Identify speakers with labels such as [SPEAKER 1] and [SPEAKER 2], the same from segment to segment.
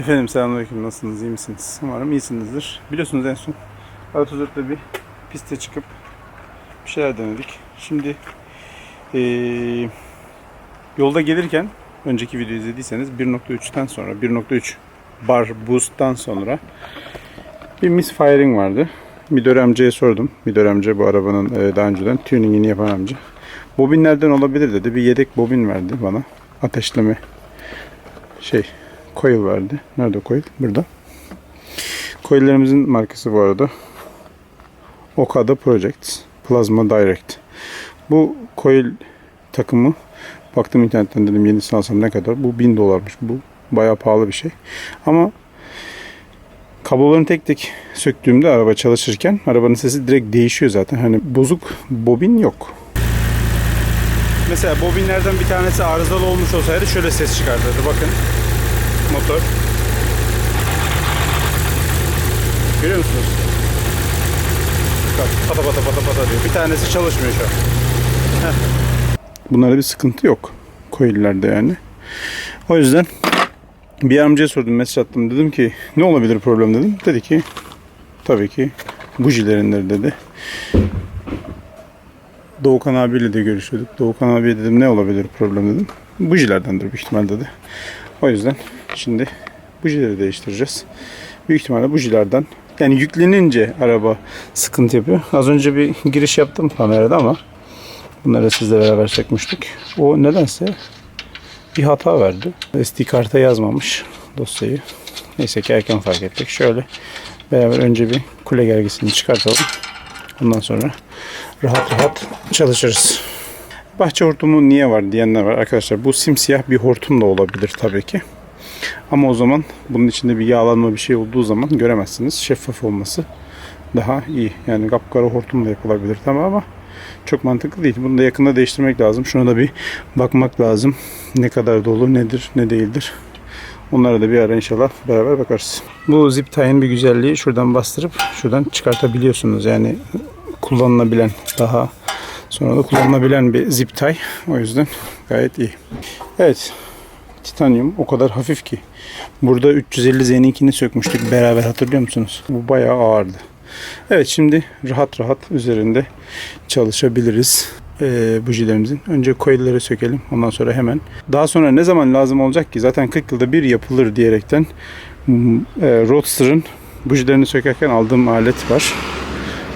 [SPEAKER 1] Efendim selamünaleyküm nasılsınız iyi misiniz? Umarım iyisinizdir. Biliyorsunuz en son Atatürk'te bir piste çıkıp bir şeyler denedik. Şimdi eee, yolda gelirken önceki videoyu izlediyseniz 1.3'ten sonra 1.3 bar boost'tan sonra bir misfiring vardı. Midor amcaya sordum. Midor amca bu arabanın daha önceden tuningini yapan amca. Bobin nereden olabilir dedi. Bir yedek bobin verdi bana. Ateşleme şey coil verdi. Nerede coil? Burada. Coil'lerimizin markası bu arada. Okada Projects. Plasma Direct. Bu coil takımı baktım internetten dedim yenisini alsam ne kadar? Bu 1000 dolarmış. Bu bayağı pahalı bir şey. Ama kablolarını tek tek söktüğümde araba çalışırken arabanın sesi direkt değişiyor zaten. Hani bozuk bobin yok. Mesela bobinlerden bir tanesi arızalı olmuş olsaydı şöyle ses çıkartırdı. Bakın motor. Görüyor musunuz? Bak pata pata pata pata diyor. Bir tanesi çalışmıyor şu an. Bunlarda bir sıkıntı yok. Coil'lerde yani. O yüzden bir amcaya sordum, mesaj attım. Dedim ki ne olabilir problem dedim. Dedi ki tabii ki bujilerindir dedi. Doğukan abiyle de görüşüyorduk. Doğukan abiye dedim ne olabilir problem dedim. Bujilerdendir büyük ihtimal dedi. O yüzden şimdi bujileri değiştireceğiz. Büyük ihtimalle bujilerden yani yüklenince araba sıkıntı yapıyor. Az önce bir giriş yaptım kamerada ama bunları sizle beraber çekmiştik. O nedense bir hata verdi. SD karta yazmamış dosyayı. Neyse ki erken fark ettik. Şöyle beraber önce bir kule gergisini çıkartalım. Ondan sonra rahat rahat çalışırız. Bahçe hortumu niye var diyenler var. Arkadaşlar bu simsiyah bir hortum da olabilir tabii ki. Ama o zaman bunun içinde bir yağlanma bir şey olduğu zaman göremezsiniz. Şeffaf olması daha iyi. Yani kapkara hortum da yapılabilir tamam ama çok mantıklı değil. Bunu da yakında değiştirmek lazım. Şuna da bir bakmak lazım. Ne kadar dolu, nedir, ne değildir. Onlara da bir ara inşallah beraber bakarız. Bu zip tie'nin bir güzelliği şuradan bastırıp şuradan çıkartabiliyorsunuz. Yani kullanılabilen daha sonra da kullanılabilen bir zip tie. O yüzden gayet iyi. Evet. Titanyum o kadar hafif ki. Burada 350 Z'ninkini sökmüştük beraber hatırlıyor musunuz? Bu bayağı ağırdı. Evet şimdi rahat rahat üzerinde çalışabiliriz e, bujilerimizin. Önce coil'leri sökelim. Ondan sonra hemen. Daha sonra ne zaman lazım olacak ki? Zaten 40 yılda bir yapılır diyerekten e, Roadster'ın bujilerini sökerken aldığım alet var.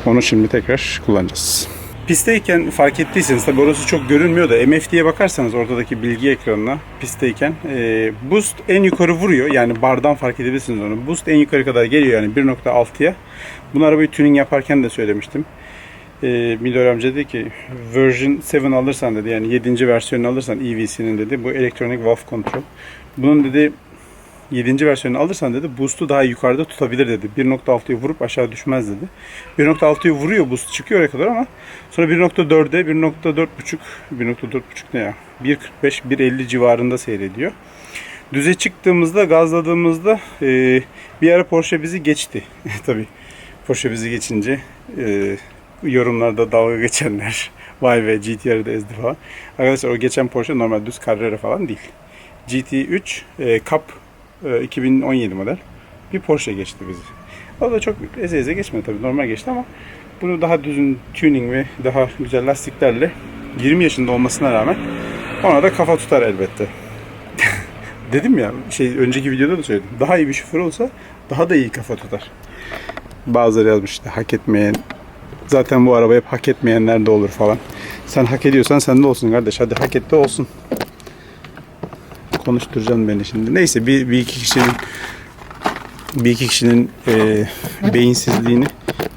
[SPEAKER 1] Onu şimdi tekrar kullanacağız. Pistteyken fark ettiyseniz tabi orası çok görünmüyor da MF diye bakarsanız ortadaki bilgi ekranına pistteyken e, boost en yukarı vuruyor. Yani bardan fark edebilirsiniz onu. Boost en yukarı kadar geliyor yani 1.6'ya. Bunu arabayı tuning yaparken de söylemiştim. E, Milor amca dedi ki version 7 alırsan dedi yani 7. versiyonunu alırsan EVC'nin dedi bu Electronic Valve Control. Bunun dedi 7. versiyonunu alırsan dedi boost'u daha yukarıda tutabilir dedi. 1.6'yı vurup aşağı düşmez dedi. 1.6'yı vuruyor boost çıkıyor oraya kadar ama sonra 1.4'e 1.4.5 1.4.5 ne ya? 1.45 1.50 civarında seyrediyor. Düze çıktığımızda gazladığımızda e, bir ara Porsche bizi geçti. Tabii Porsche bizi geçince e, yorumlarda dalga geçenler vay be GTR'de ezdi falan. Arkadaşlar o geçen Porsche normal düz Carrera falan değil. GT3 e, Cup 2017 model bir Porsche geçti bizi. O da çok eze eze geçmedi tabii normal geçti ama bunu daha düzün tuning ve daha güzel lastiklerle 20 yaşında olmasına rağmen ona da kafa tutar elbette. Dedim ya şey önceki videoda da söyledim. Daha iyi bir şoför olsa daha da iyi kafa tutar. Bazıları yazmış işte hak etmeyen zaten bu araba hep hak etmeyenler de olur falan. Sen hak ediyorsan sende olsun kardeş. Hadi hak et olsun konuşturacaksın beni şimdi. Neyse bir, bir iki kişinin bir iki kişinin e, beyinsizliğini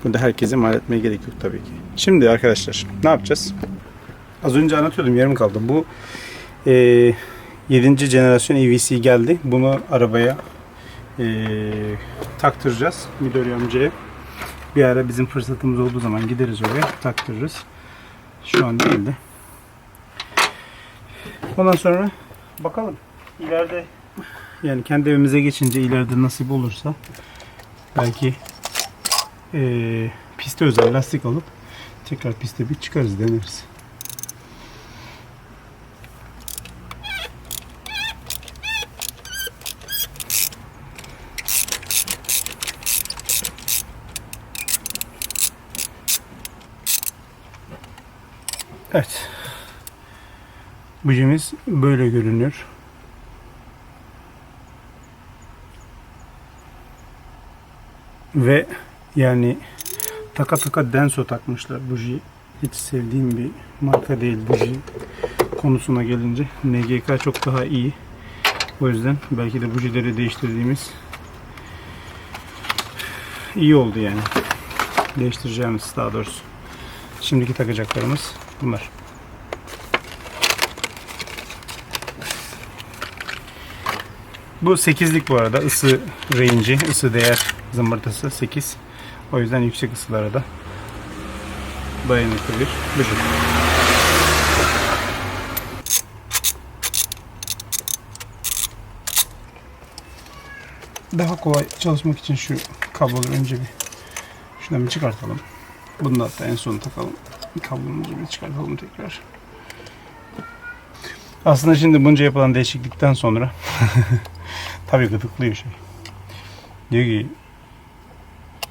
[SPEAKER 1] burada herkese mal etmeye gerek yok tabii ki. Şimdi arkadaşlar ne yapacağız? Az önce anlatıyordum yarım kaldı. Bu e, 7. jenerasyon EVC geldi. Bunu arabaya e, taktıracağız. Midori amcaya. Bir ara bizim fırsatımız olduğu zaman gideriz oraya taktırırız. Şu an değil de. Ondan sonra bakalım ileride yani kendi evimize geçince ileride nasip olursa belki e, piste özel lastik alıp tekrar piste bir çıkarız deneriz. Evet. Bücümüz böyle görünüyor. Ve yani taka taka Denso takmışlar buji. Hiç sevdiğim bir marka değil buji konusuna gelince. NGK çok daha iyi. O yüzden belki de bujileri değiştirdiğimiz iyi oldu yani. Değiştireceğimiz daha doğrusu. Şimdiki takacaklarımız bunlar. Bu 8'lik bu arada. ısı range'i, ısı değer zımbırtısı 8. O yüzden yüksek ısılara da dayanıklı bir buji. Daha kolay çalışmak için şu kabloları önce bir şuradan bir çıkartalım. Bunu da hatta en son takalım. Kablomuzu bir çıkartalım tekrar. Aslında şimdi bunca yapılan değişiklikten sonra tabii gıdıklıyor şey. Diyor ki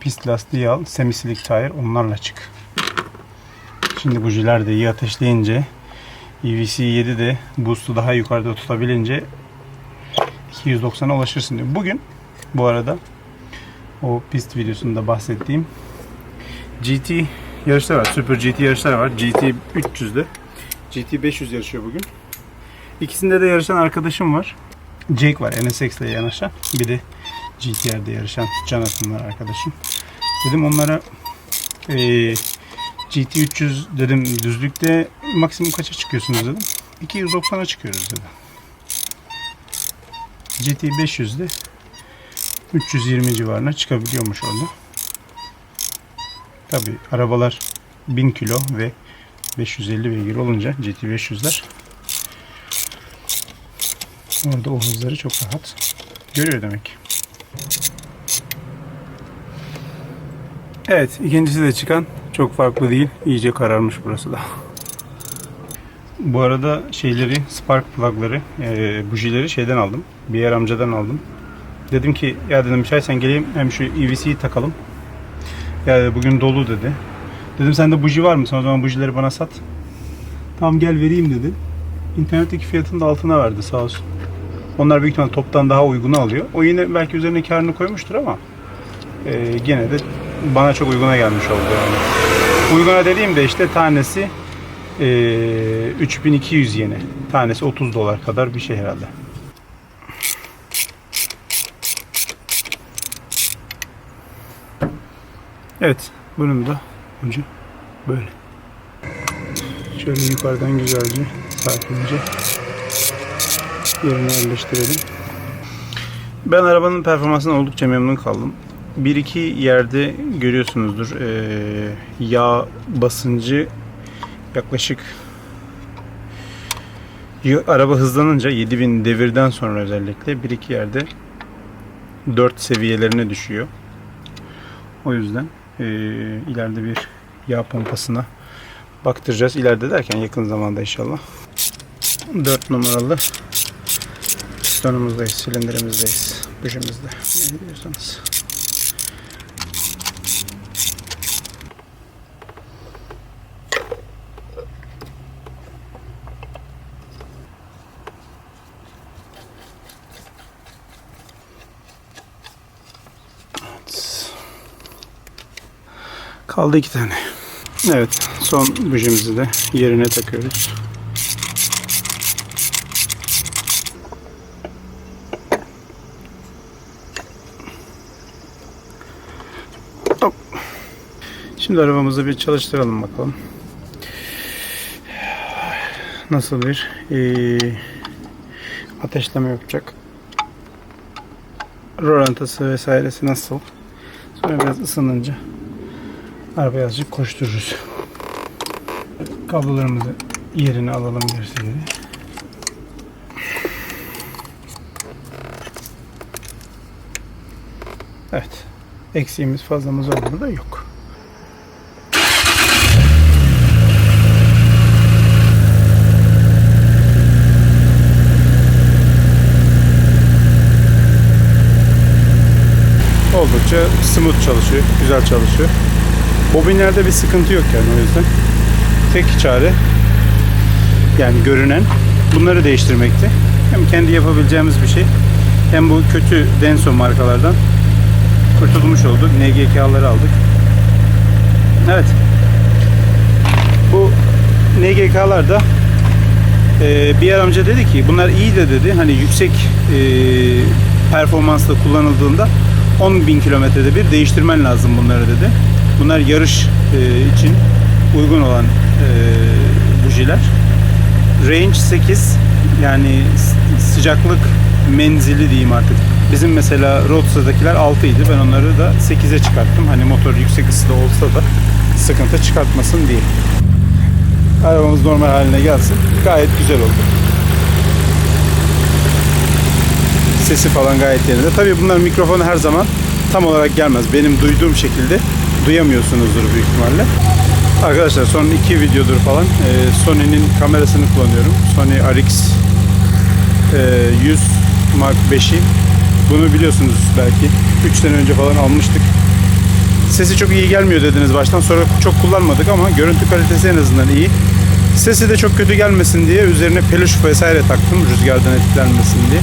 [SPEAKER 1] pist lastiği al, semisilik tire onlarla çık. Şimdi bujiler de iyi ateşleyince EVC 7 de boost'u daha yukarıda tutabilince 290'a ulaşırsın diyor. Bugün bu arada o pist videosunda bahsettiğim GT yarışlar var. Super GT yarışlar var. GT 300'de. GT 500 yarışıyor bugün. İkisinde de yarışan arkadaşım var. Jake var NSX ile yanaşan. Bir de GTR'de yarışan Jonathan var arkadaşım. Dedim onlara eee GT 300 dedim düzlükte maksimum kaça çıkıyorsunuz dedim. 290'a çıkıyoruz dedi. GT 500'de 320 civarına çıkabiliyormuş orada. Tabi arabalar 1000 kilo ve 550 beygir olunca GT 500'ler orada o hızları çok rahat görüyor demek. Evet ikincisi de çıkan çok farklı değil. İyice kararmış burası da. Bu arada şeyleri, spark plugları, e, bujileri şeyden aldım. Bir yer amcadan aldım. Dedim ki ya dedim müsaitsen geleyim hem şu EVC'yi takalım. Ya dedi, bugün dolu dedi. Dedim sende buji var mı? Sen o zaman bujileri bana sat. Tamam gel vereyim dedi. İnternetteki fiyatın da altına verdi sağ olsun. Onlar büyük ihtimalle toptan daha uygunu alıyor. O yine belki üzerine karını koymuştur ama e, gene de bana çok uyguna gelmiş oldu yani. Uyguna dediğim de işte tanesi e, 3200 yeni. Tanesi 30 dolar kadar bir şey herhalde. Evet, bunun da ucu böyle. Şöyle yukarıdan güzelce, sakince yerine yerleştirelim. Ben arabanın performansına oldukça memnun kaldım. Bir iki yerde görüyorsunuzdur eee, yağ basıncı yaklaşık Ya- araba hızlanınca 7000 devirden sonra özellikle bir iki yerde 4 seviyelerine düşüyor. O yüzden eee, ileride bir yağ pompasına baktıracağız. İleride derken yakın zamanda inşallah. 4 numaralı pistonumuzdeyiz, silindirimizdeyiz, bujimizde. Ne diyorsanız. Kaldı iki tane. Evet, son bujimizi de yerine takıyoruz. Hop. Şimdi arabamızı bir çalıştıralım bakalım. Nasıl bir eee, ateşleme yapacak. Rölantası vesairesi nasıl? Sonra biraz ısınınca arabayı azıcık koştururuz. Kablolarımızı yerine alalım gerisi geri. Evet. Eksiğimiz fazlamız olmadı da yok. Oldukça smooth çalışıyor, güzel çalışıyor. Bobinlerde bir sıkıntı yok yani o yüzden. Tek çare Yani görünen. Bunları değiştirmekti. Hem kendi yapabileceğimiz bir şey. Hem bu kötü Denso markalardan kurtulmuş olduk. NGK'ları aldık. Evet. Bu NGK'lar da e, bir yer amca dedi ki bunlar iyi de dedi. Hani yüksek e, performansla kullanıldığında 10 bin kilometrede bir değiştirmen lazım bunları dedi. Bunlar yarış e, için uygun olan e, bujiler. Range 8 yani sıcaklık menzili diyeyim artık. Bizim mesela Roadster'dakiler 6 idi. Ben onları da 8'e çıkarttım. Hani motor yüksek ısıda olsa da sıkıntı çıkartmasın diye. Arabamız normal haline gelsin. Gayet güzel oldu. Sesi falan gayet yerinde. Tabii bunlar mikrofonu her zaman tam olarak gelmez. Benim duyduğum şekilde duyamıyorsunuzdur büyük ihtimalle. Arkadaşlar son iki videodur falan e, Sony'nin kamerasını kullanıyorum. Sony RX e, 100 Mark 5'i. Bunu biliyorsunuz belki. 3 sene önce falan almıştık. Sesi çok iyi gelmiyor dediniz baştan. Sonra çok kullanmadık ama görüntü kalitesi en azından iyi. Sesi de çok kötü gelmesin diye üzerine peluş vesaire taktım rüzgardan etkilenmesin diye.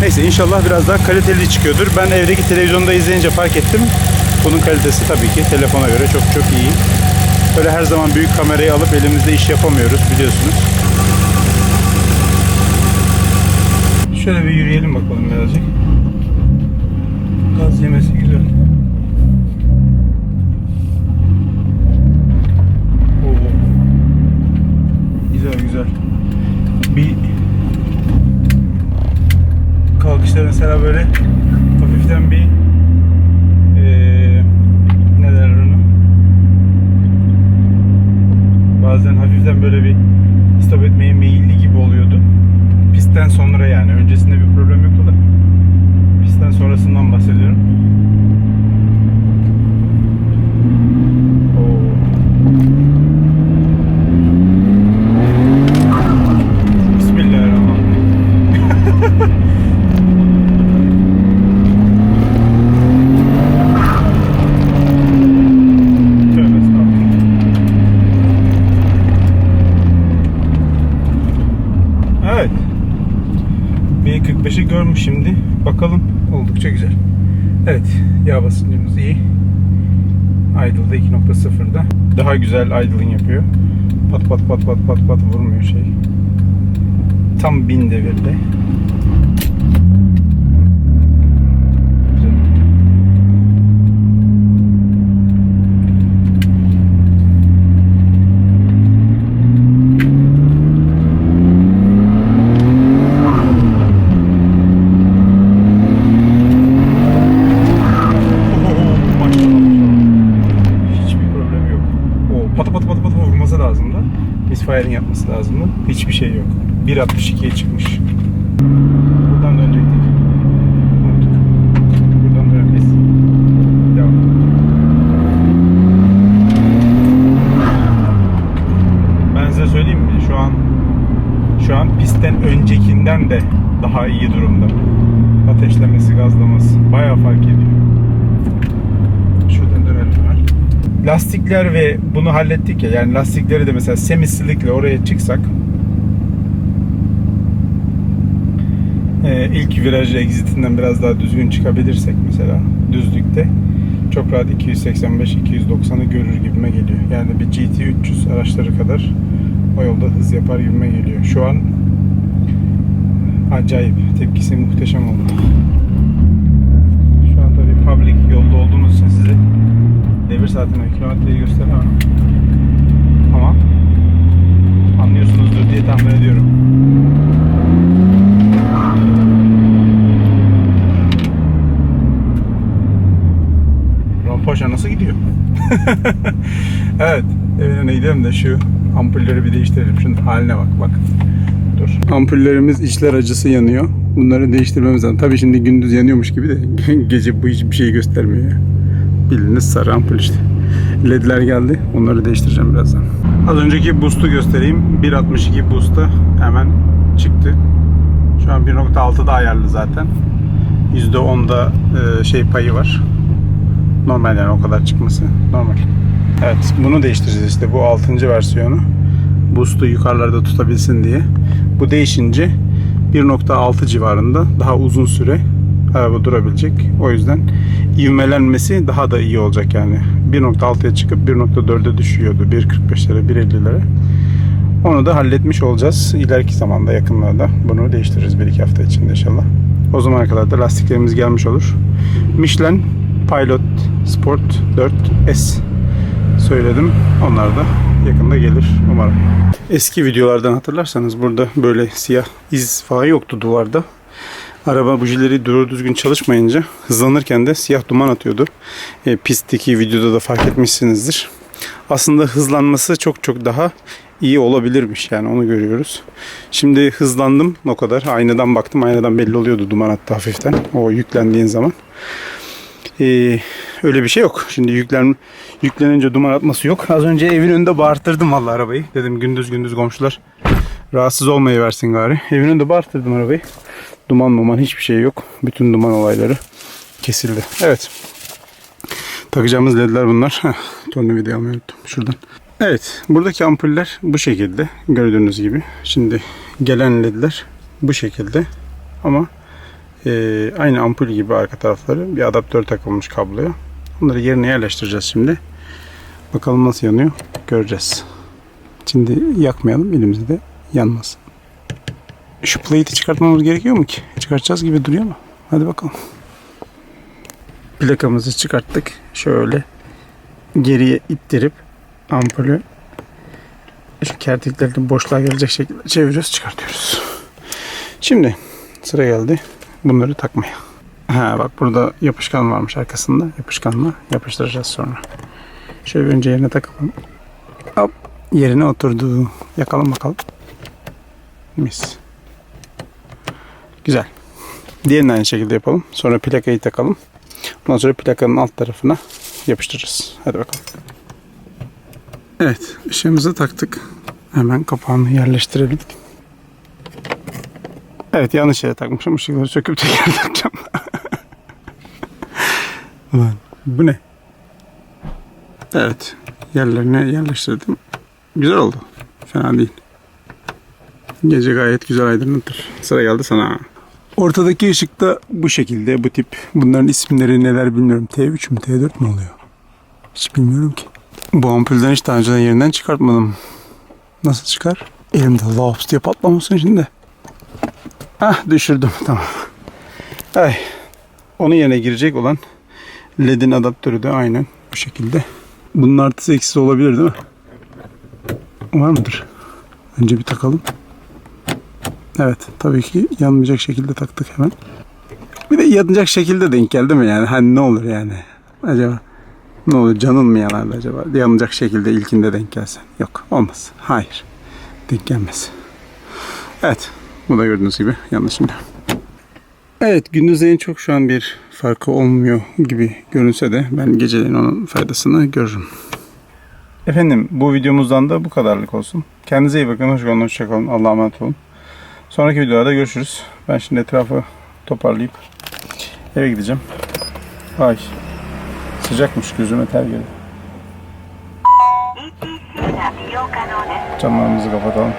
[SPEAKER 1] Neyse inşallah biraz daha kaliteli çıkıyordur. Ben evdeki televizyonda izleyince fark ettim. Bunun kalitesi tabii ki telefona göre çok çok iyi. Böyle her zaman büyük kamerayı alıp elimizde iş yapamıyoruz biliyorsunuz. Şöyle bir yürüyelim bakalım birazcık. Gaz yemesi güzel. Oo. Güzel güzel. Bir kalkışta mesela böyle hafiften bir eee ne derler onu bazen hafiften böyle bir stop etmeye meyilli gibi oluyordu. Pistten sonra yani. Öncesinde bir problem yoktu da. Pistten sonrasından bahsediyorum. Oo. Bismillahirrahmanirrahim. Tövbe estağfurullah. Evet. B45'i görmüş şimdi. Bakalım. Oldukça güzel. Evet. Yağ basıncımız iyi. Idle'da 2.0'da. Daha güzel idling yapıyor. Pat pat pat pat pat pat vurmuyor şey. Tam bin devirde. Güzel. Maşallah maşallah. Hiçbir problem yok. O pata pata pata pata vurması lazım da. Misfiring yapması lazım da. Hiçbir şey yok. 1.62'ye çıkmış. Buradan dönecektik. Unuttuk. Buradan dönemeyiz. Devam. Ben size söyleyeyim mi? Şu an şu an pistten öncekinden de daha iyi durumda. Ateşlemesi, gazlaması bayağı fark ediyor. Şuradan dönelim hemen. Lastikler ve bunu hallettik ya yani lastikleri de mesela semi slick'le oraya çıksak e, ilk viraj exitinden biraz daha düzgün çıkabilirsek mesela düzlükte çok rahat 285-290'ı görür gibime geliyor. Yani bir GT 300 araçları kadar o yolda hız yapar gibime geliyor. Şu an acayip. Tepkisi muhteşem oldu. Şu an tabii public yolda olduğumuz için size devir saatine kilometreyi gösteremem. Ama anlıyorsunuzdur diye tahmin ediyorum. Rompoşa nasıl gidiyor? evet. Evin önüne gidelim de şu ampulleri bir değiştirelim. Şunun haline bak bak. Dur. Ampullerimiz içler acısı yanıyor. Bunları değiştirmemiz lazım. Tabii şimdi gündüz yanıyormuş gibi de gece bu hiçbir şey göstermiyor. Bildiğiniz sarı ampul işte. LED'ler geldi. Onları değiştireceğim birazdan. Az önceki boost'u göstereyim. 1.62 boost'ta hemen çıktı. Şu an 1.6'da ayarlı zaten. %10'da e, şey payı var. Normal yani o kadar çıkması normal. Evet bunu değiştireceğiz işte bu 6. versiyonu. boost'u yukarılarda tutabilsin diye. Bu değişince 1.6 civarında daha uzun süre araba durabilecek. O yüzden ivmelenmesi daha da iyi olacak yani. 1.6'ya çıkıp 1.4'e düşüyordu. 1.45'lere 1.50'lere. Onu da halletmiş olacağız. İleriki zamanda yakınlarda bunu değiştiririz bir iki hafta içinde inşallah. O zamana kadar da lastiklerimiz gelmiş olur. Michelin Pilot Sport 4S söyledim. Onlar da yakında gelir umarım. Eski videolardan hatırlarsanız burada böyle siyah iz falan yoktu duvarda. Araba bujileri doğru düzgün çalışmayınca hızlanırken de siyah duman atıyordu. E, pistteki videoda da fark etmişsinizdir. Aslında hızlanması çok çok daha iyi olabilirmiş yani onu görüyoruz. Şimdi hızlandım o kadar. Aynadan baktım. Aynadan belli oluyordu duman attı hafiften. O yüklendiğin zaman. Ee, öyle bir şey yok. Şimdi yüklen yüklenince duman atması yok. Az önce evin önünde bağırttırdım vallahi arabayı. Dedim gündüz gündüz komşular rahatsız olmayı versin gari. Evin önünde bağırttırdım arabayı. Duman muman hiçbir şey yok. Bütün duman olayları kesildi. Evet. Takacağımız ledler bunlar. Heh, tornavidayı almayı unuttum. Şuradan. Evet. Buradaki ampuller bu şekilde. Gördüğünüz gibi. Şimdi gelen ledler bu şekilde. Ama ee, aynı ampul gibi arka tarafları bir adaptör takılmış kabloya. Bunları yerine yerleştireceğiz şimdi. Bakalım nasıl yanıyor göreceğiz. Şimdi yakmayalım elimizi de yanmasın. Şu plate'i çıkartmamız gerekiyor mu ki? Çıkartacağız gibi duruyor mu? Hadi bakalım. Plakamızı çıkarttık. Şöyle geriye ittirip ampulü şu kertiklerini boşluğa gelecek şekilde çeviriyoruz çıkartıyoruz. Şimdi sıra geldi bunları takmaya. Ha bak burada yapışkan varmış arkasında. Yapışkanla yapıştıracağız sonra. Şöyle önce yerine takalım. Hop yerine oturdu. Yakalım bakalım. Mis. Güzel. Diğerini aynı şekilde yapalım. Sonra plakayı takalım. Ondan sonra plakanın alt tarafına yapıştıracağız. Hadi bakalım. Evet, ışığımızı taktık. Hemen kapağını yerleştirelim. Evet, yanlış yere takmışım. Işıkları söküp tekrar takacağım. Ulan bu ne? Evet, yerlerine yerleştirdim. Güzel oldu. Fena değil. Gece gayet güzel aydınlatır. Sıra geldi sana. Ortadaki ışık da bu şekilde, bu tip. Bunların isimleri neler bilmiyorum. T3 mü, T4 mü oluyor? Hiç bilmiyorum ki. Bu ampulden hiç daha önceden yerinden çıkartmadım. Nasıl çıkar? Elimde laps diye patlamasın şimdi. Ah düşürdüm tamam. Ay. Onun yerine girecek olan ledin adaptörü de aynen bu şekilde. Bunun artısı eksisi olabilir değil mi? Var mıdır? Önce bir takalım. Evet tabii ki yanmayacak şekilde taktık hemen. Bir de yanacak şekilde denk geldi mi yani? Hani ne olur yani? Acaba ne olur canın mı yanardı acaba? Yanacak şekilde ilkinde denk gelsen. Yok olmaz. Hayır. Denk gelmez. Evet. Bu da gördüğünüz gibi yanlış şimdi. Evet gündüzleyin çok şu an bir farkı olmuyor gibi görünse de ben geceleyin onun faydasını görürüm. Efendim bu videomuzdan da bu kadarlık olsun. Kendinize iyi bakın. Hoşçakalın. Hoşçakalın. Allah'a emanet olun. Sonraki videolarda görüşürüz. Ben şimdi etrafı toparlayıp eve gideceğim. Ay sıcakmış gözüme ter geldi. Camlarımızı kapatalım.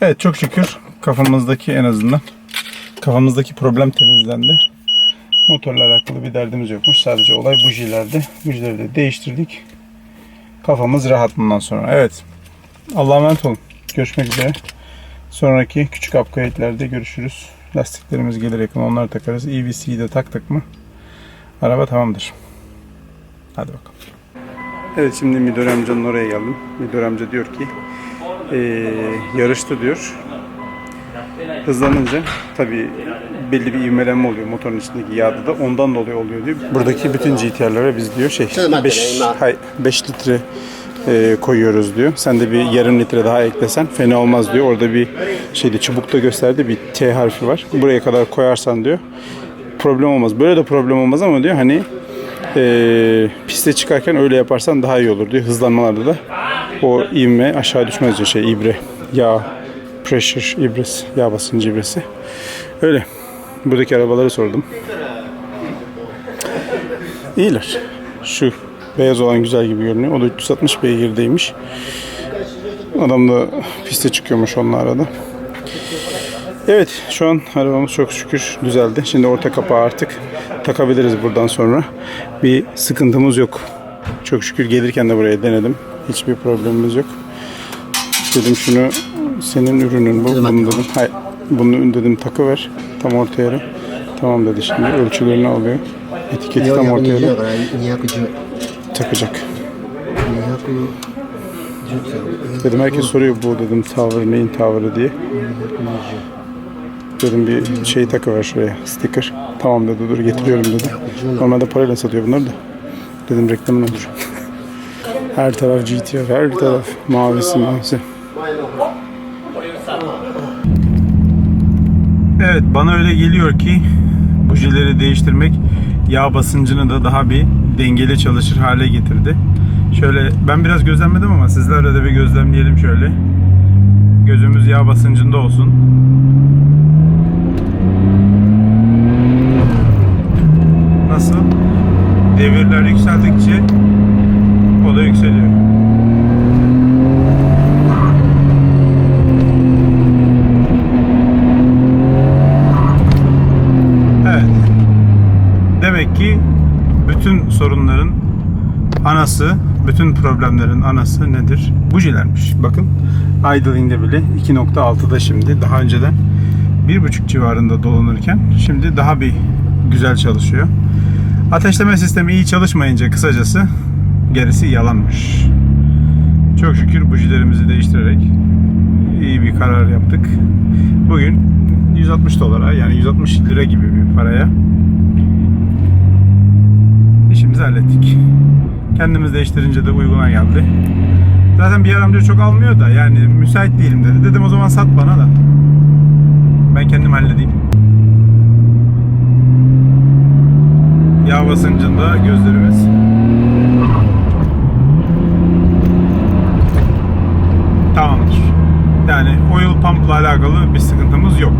[SPEAKER 1] Evet çok şükür kafamızdaki en azından kafamızdaki problem temizlendi. Motorla alakalı bir derdimiz yokmuş. Sadece olay bujilerde. Bujileri de değiştirdik. Kafamız rahat bundan sonra. Evet. Allah'a emanet olun. Görüşmek üzere. Sonraki küçük upgrade'lerde görüşürüz. Lastiklerimiz gelir yakın onları takarız. EVC'yi de taktık mı araba tamamdır. Hadi bakalım. Evet şimdi Midor amcanın oraya geldim. Midor amca diyor ki eee yarıştı diyor. Hızlanınca tabii belli bir ivmelenme oluyor motorun içindeki yağda da ondan dolayı oluyor diyor. Buradaki bütün GTR'lara biz diyor şey 5 5 litre eee, koyuyoruz diyor. Sen de bir yarım litre daha eklesen fena olmaz diyor. Orada bir şeyde çubukta gösterdi bir T harfi var. Buraya kadar koyarsan diyor problem olmaz. Böyle de problem olmaz ama diyor hani eee piste çıkarken öyle yaparsan daha iyi olur diyor. Hızlanmalarda da o ivme aşağı düşmez diyor şey ibre yağ pressure ibresi yağ basıncı ibresi. Öyle. Buradaki arabaları sordum. İyiler. Şu Beyaz olan güzel gibi görünüyor. O da 360 beygirdeymiş. Adam da piste çıkıyormuş onunla arada. Evet şu an arabamız çok şükür düzeldi. Şimdi orta kapağı artık takabiliriz buradan sonra. Bir sıkıntımız yok. Çok şükür gelirken de buraya denedim. Hiçbir problemimiz yok. Dedim şunu senin ürünün bu. Bunu dedim. Hayır. Bunu dedim takı ver. Tam ortaya yere. Tamam dedi şimdi. Ölçülerini alıyor. Etiketi tam ortaya takacak. Dedim herkes soruyor bu dedim tavır neyin tavrı diye. Dedim bir şey takıver şuraya sticker. Tamam dedi dur getiriyorum dedi. Normalde parayla satıyor bunları da. Dedim reklamın olur. her taraf GTR, her taraf mavisi mavisi. Evet bana öyle geliyor ki bujileri değiştirmek yağ basıncını da daha bir dengeli çalışır hale getirdi. Şöyle ben biraz gözlemledim ama sizlerle de bir gözlemleyelim şöyle. Gözümüz yağ basıncında olsun. Nasıl? Devirler yükseldikçe o da yükseliyor. Evet. Demek ki bütün sorunların anası, bütün problemlerin anası nedir? Bujilermiş. Bakın idling'de bile 2.6'da şimdi. Daha önceden 1.5 civarında dolanırken şimdi daha bir güzel çalışıyor. Ateşleme sistemi iyi çalışmayınca kısacası gerisi yalanmış. Çok şükür bujilerimizi değiştirerek iyi bir karar yaptık. Bugün 160 dolara yani 160 lira gibi bir paraya hallettik. Kendimiz değiştirince de uyguna geldi. Zaten bir amca çok almıyor da yani müsait değilim dedi. Dedim o zaman sat bana da. Ben kendim halledeyim. Yağ basıncında gözlerimiz tamamdır. Yani oil pump'la alakalı bir sıkıntımız yok.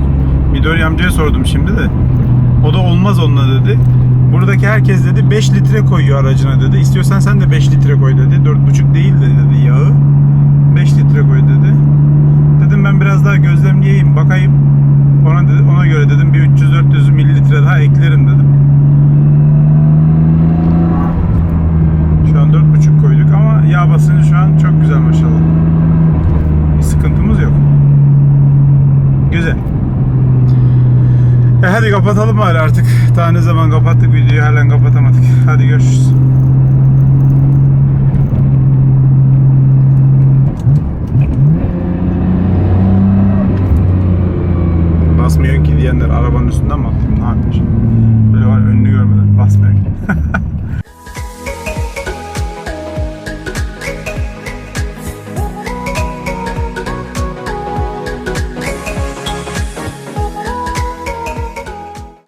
[SPEAKER 1] Midori amcaya sordum şimdi de. O da olmaz onunla dedi. Buradaki herkes dedi 5 litre koyuyor aracına dedi. İstiyorsan sen de 5 litre koy dedi. 4,5 değil de dedi yağı. 5 litre koy dedi. Dedim ben biraz daha gözlemleyeyim bakayım. Ona dedi, ona göre dedim bir 300-400 mililitre daha eklerim dedim. Şu an 4,5 koyduk ama yağ basıncı şu an çok güzel maşallah. Bir sıkıntımız yok. Güzel. E hadi kapatalım bari artık. Daha ne zaman kapattık videoyu halen kapatamadık. Hadi görüşürüz. Basmıyor ki diyenler arabanın üstünden mi atayım ne şimdi? Böyle var önünü görmeden basmıyor ki.